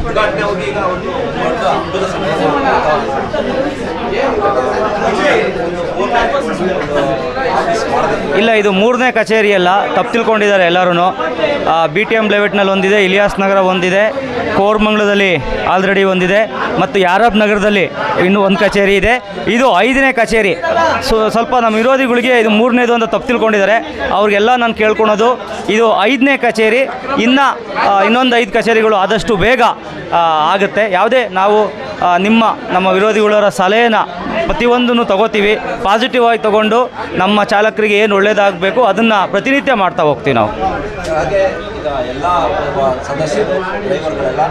ಉದ್ಘಾಟನೆ ಹೋಗಿ ಈಗ ಒಂದು ದೊಡ್ಡ ಹಬ್ಬದ ಇಲ್ಲ, ಇದು ಮೂರನೇ ಕಚೇರಿ ಅಲ್ಲ, ತಪ್ಪು ತಿಳ್ಕೊಂಡಿದ್ದಾರೆ ಎಲ್ಲರೂ ಬಿ ಟಿ ಎಂ ಲೆವೆಟ್ನಲ್ಲಿ ಒಂದಿದೆ, ಇಲಿಯಾಸ್ ನಗರ ಒಂದಿದೆ, ಕೋರ್ಮಂಗ್ಲದಲ್ಲಿ ಆಲ್ರೆಡಿ ಒಂದಿದೆ, ಮತ್ತು ಯಾರಬ್ ನಗರದಲ್ಲಿ ಇನ್ನೂ ಒಂದು ಕಚೇರಿ ಇದೆ. ಇದು ಐದನೇ ಕಚೇರಿ. ಸೊ, ಸ್ವಲ್ಪ ನಮ್ಮ ವಿರೋಧಿಗಳಿಗೆ ಇದು ಮೂರನೇದು ಅಂತ ತಪ್ಪು ತಿಳ್ಕೊಂಡಿದ್ದಾರೆ. ಅವ್ರಿಗೆಲ್ಲ ನಾನು ಕೇಳ್ಕೊಳೋದು, ಇದು ಐದನೇ ಕಚೇರಿ. ಇನ್ನು ಇನ್ನೊಂದು ಐದು ಕಚೇರಿಗಳು ಆದಷ್ಟು ಬೇಗ ಆಗುತ್ತೆ. ಯಾವುದೇ ನಾವು ನಿಮ್ಮ, ನಮ್ಮ ವಿರೋಧಿಗಳವರ ಸಲಹೆನ ಪ್ರತಿಯೊಂದನ್ನು ತಗೋತೀವಿ. ಪಾಸಿಟಿವ್ ಆಗಿ ತಗೊಂಡು ನಮ್ಮ ಚಾಲಕರಿಗೆ ಏನು ಒಳ್ಳೇದಾಗಬೇಕು ಅದನ್ನು ಪ್ರತಿನಿತ್ಯ ಮಾಡ್ತಾ ಹೋಗ್ತೀವಿ ನಾವು. ಹಾಗೆ ಈಗ ಎಲ್ಲ ಸದಸ್ಯರು ಡ್ರೈವರ್ಗಳೆಲ್ಲ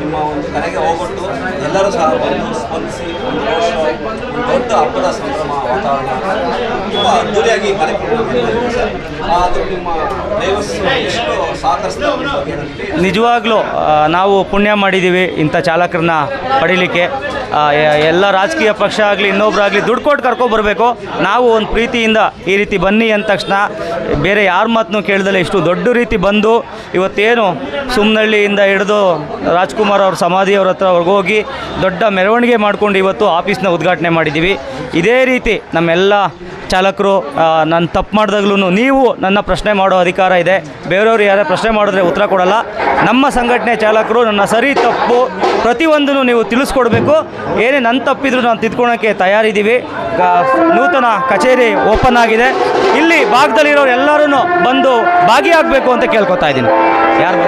ನಿಮ್ಮ ಒಂದು ಕರೆಗೆ ಹೋಗೊಟ್ಟು ಎಲ್ಲರೂ ಸಹ ಬಂದು ಸ್ಪಂದಿಸಿ ದೊಡ್ಡ ಹಬ್ಬದ ಸಂಭ್ರಮ ವಾತಾವರಣ ತುಂಬ ಅದ್ದೂರಿಯಾಗಿ ಕಾರ್ಯಕ್ರಮ ನಿಜವಾಗ್ಲೂ ನಾವು ಪುಣ್ಯ ಮಾಡಿದ್ದೀವಿ ಇಂಥ ಚಾಲಕರನ್ನ ಪಡೀಲಿಕ್ಕೆ. ಎಲ್ಲ ರಾಜಕೀಯ ಪಕ್ಷ ಆಗಲಿ ಇನ್ನೊಬ್ಬರಾಗಲಿ ದುಡ್ಡು ಕೊಟ್ಟು ಕರ್ಕೊಬರ್ಬೇಕು ನಾವು ಒಂದು ಪ್ರೀತಿಯಿಂದ ಈ ರೀತಿ ಬನ್ನಿ ಅಂದ ತಕ್ಷಣ, ಬೇರೆ ಯಾರ ಮಾತನ್ನು ಕೇಳ್ದಲ್ಲ ಇಷ್ಟು ದೊಡ್ಡ ರೀತಿ ಬಂದು, ಇವತ್ತೇನು ಸುಮ್ನಹಳ್ಳಿಯಿಂದ ಹಿಡಿದು ರಾಜ್ಕುಮಾರ್ ಅವ್ರ ಸಮಾಧಿಯವ್ರ ಹತ್ರ ಹೋಗಿ ದೊಡ್ಡ ಮೆರವಣಿಗೆ ಮಾಡ್ಕೊಂಡು ಇವತ್ತು ಆಫೀಸ್ನ ಉದ್ಘಾಟನೆ ಮಾಡಿದ್ದೀವಿ. ಇದೇ ರೀತಿ ನಮ್ಮೆಲ್ಲ ಚಾಲಕರು ನಾನು ತಪ್ಪು ಮಾಡಿದಾಗ್ಲೂ ನೀವು ನನ್ನ ಪ್ರಶ್ನೆ ಮಾಡೋ ಅಧಿಕಾರ ಇದೆ. ಬೇರೆಯವರು ಯಾರೇ ಪ್ರಶ್ನೆ ಮಾಡಿದ್ರೆ ಉತ್ತರ ಕೊಡಲ್ಲ. ನಮ್ಮ ಸಂಘಟನೆ ಚಾಲಕರು, ನನ್ನ ಸರಿ ತಪ್ಪು ಪ್ರತಿಯೊಂದನ್ನು ನೀವು ತಿಳಿಸ್ಕೊಡ್ಬೇಕು. ಏನೇ ನನ್ನ ತಪ್ಪಿದ್ರು ನಾನು ತಿದ್ಕೊಳ್ಳೋಕ್ಕೆ ತಯಾರಿದ್ದೀವಿ. ನೂತನ ಕಚೇರಿ ಓಪನ್ ಆಗಿದೆ. ಇಲ್ಲಿ ಭಾಗದಲ್ಲಿರೋರು ಎಲ್ಲರೂ ಬಂದು ಭಾಗಿಯಾಗಬೇಕು ಅಂತ ಕೇಳ್ಕೊತಾ ಇದ್ದೀನಿ. ಯಾರು?